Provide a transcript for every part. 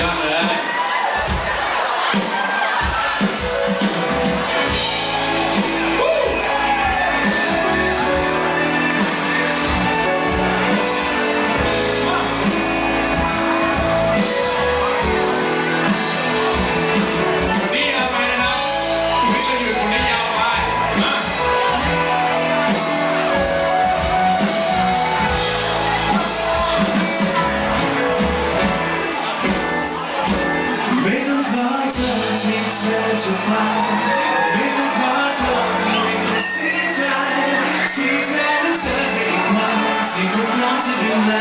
ยอ จะไปไม่ต้องขอโทษและไม่ต้องเสียใจที่เธอนั้นเธอได้ความที่เขาพร้อมจะดูแล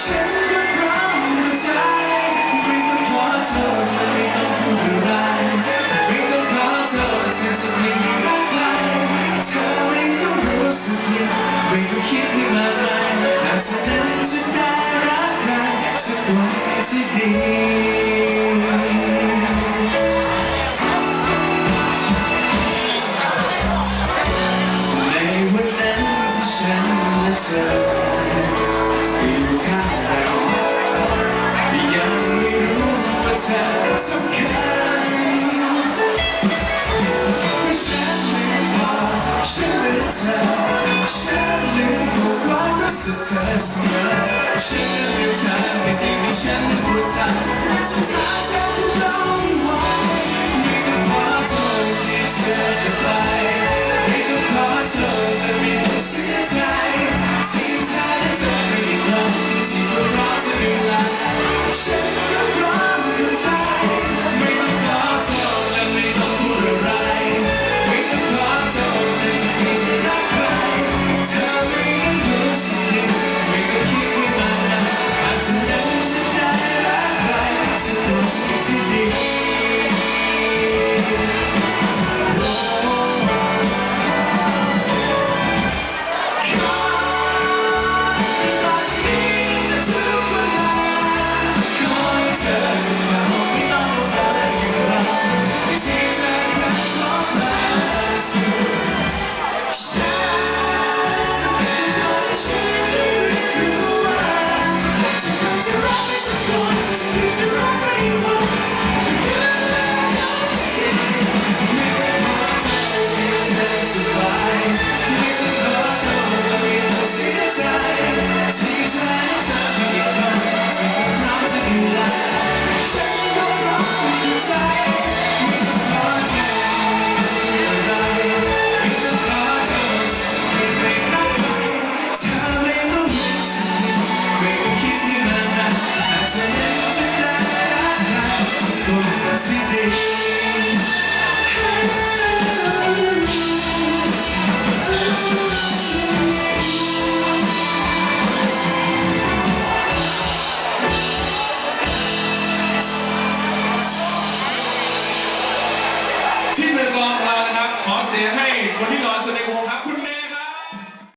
ฉันก็พร้อมหัวใจไม่ต้องขอโทษและไม่ต้องพูดอะไรไม่ต้องขอโทษเธอจะไม่รักใครเธอไม่ต้องรู้สึกผิดไม่ต้องคิดให้มากมายหากเธอนั้นจะได้รักใครสักคนที่ดี สำคัญแต่ฉันลืมพอฉันลืมเธอฉันลืมความรู้สึกเธอเสมอฉันลืมเธอในสิ่งที่ฉันนั้นรู้ทันและสุดท้ายเธอ